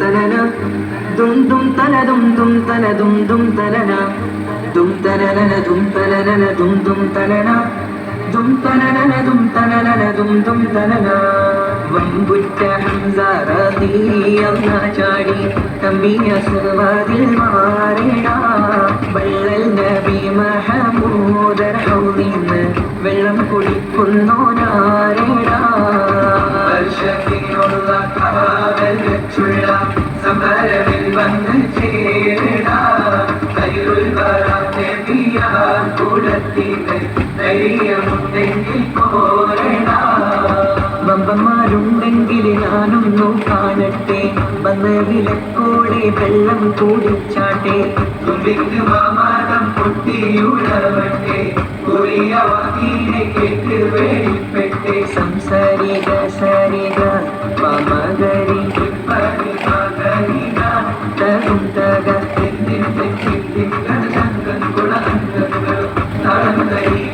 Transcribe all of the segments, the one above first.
തനന ദും ദും തന ദും ദും തന ദും ദും തനന ദും തനനന ദും തനനന ദും ദും തനന ദും തനനന ദും തനനന ദും ദും തനന വമ്പുറ്റ ഹംസ അമ്മ ചാടി. തമ്പിയ സുവാദിൽ മാറിട വരാൻ കൂടത്തിന് ധൈര്യമുണ്ടെങ്കിൽ പോരട. ബമ്പന്മാരുണ്ടെങ്കിൽ ഞാനൊന്നു കാണട്ടെ. വന്ന് വിലക്കോടെ വെള്ളം കൂടിച്ചാട്ടെ. തുള്ളിക്ക് മാമാനം പൊട്ടിയുടവട്ടെ. കുറിയ വാക്കിനെ കേട്ട് വേടിപ്പെട്ടെ സംസാരിക സരിക മമകരി. തകും തക. എന്തിൻ തെറ്റിൻ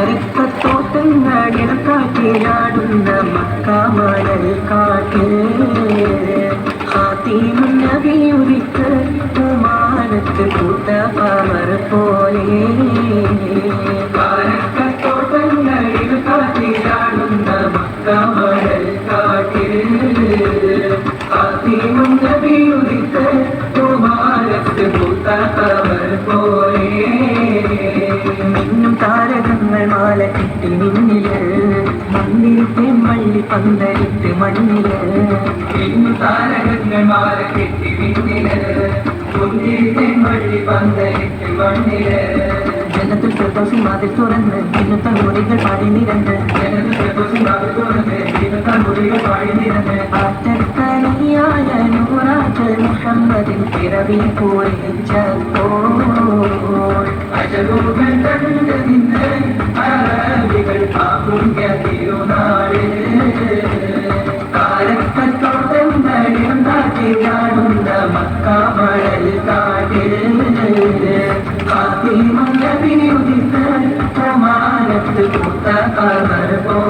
കാരക്കത്തോട്ടങ്ങളിൽ കാറ്റിലാടുന്ന മക്കാമണൽ കാട്ടിൽ. ഹാത്തിമുൻ നബി ഉദിക്ക് കുമാരത്ത് കൂട്ടമർ പോലെ കാരക്കത്തോട്ടങ്ങളിൽ കാറ്റിലാടുന്ന മക്കാമണൽ മിന്നിൽ മണ്ണിലിട്ട് മള്ളി പന്തലിട്ട് മണ്ണിൽ. മിന്നും താരകങ്ങൾ മാല കിട്ടി മിന്നിൽ മുന്നിലിട്ട് മള്ളി പന്തലിട്ട് മണ്ണിൽ. ജനത്തിൽ പ്രദോഷി മാതിൽ തുറന്ന് ഇന്നത്തെ മുറികൾ പാടി നിരന്ന്. ജനത്തിൽ പ്രദോഷി മാതിൽ തുറന്ന് ഇന്നത്തെ മുറികൾ പാടി നിരന്ന്. ആറ്റക്കണിയായ നൂറാറ്റൽ മുഹമ്മദിൻ പിറവി പൂരിച്ചപ്പോൾ അജറുകൾ കണ്ട് നിന്ന് അറബികൾ പാപുണ്യ തിരുനാൾ കാലത്തോട്ടം കാട്ടിലാടുന്ന മക്കാമഴൽ കാട്ടിൽ കാത്തി പ്രമാണത്ത് കുമാരത്ത് കുത്ത കളർ ബദറിന്റെ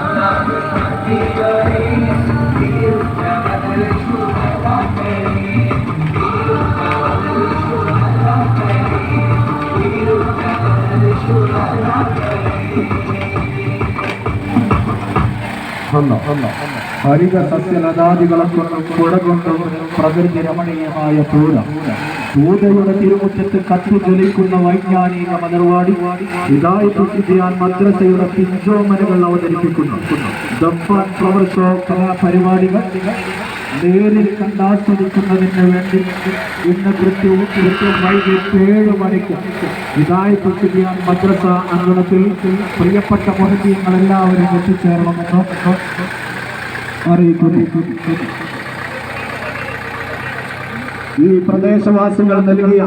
ഹരിത സസ്യലതാദികളെ കൊണ്ടും കൊടകൊണ്ടും പ്രകൃതി രമണീയമായ പൂര പൂജയുടെ തിരുമുറ്റത്ത് കത്തി ജലിക്കുന്ന വൈജ്ഞാനിക മലർവാടി ഹിദായത്ത് ചെയ്യാൻ മദ്രസയുടെ പിഞ്ചോമനകൾ അവതരിപ്പിക്കുന്നു കലാപരിപാടികൾ. നേരിൽ കണ്ടാസ്വദിക്കുന്നതിന് വേണ്ടി ഇന്ന് കൃത്യവും കൃത്യം വൈകിട്ട് ഏഴ് മണിക്ക് ഇതായി പ്രസിദ്ധിയാൻ മദ്രസ അങ്കണത്തിൽ പ്രിയപ്പെട്ട മഹത്യങ്ങളെല്ലാവരും എത്തിച്ചേരണമെന്ന് അറിയിക്കുന്നു. ഈ പ്രദേശവാസികൾ നൽകിയ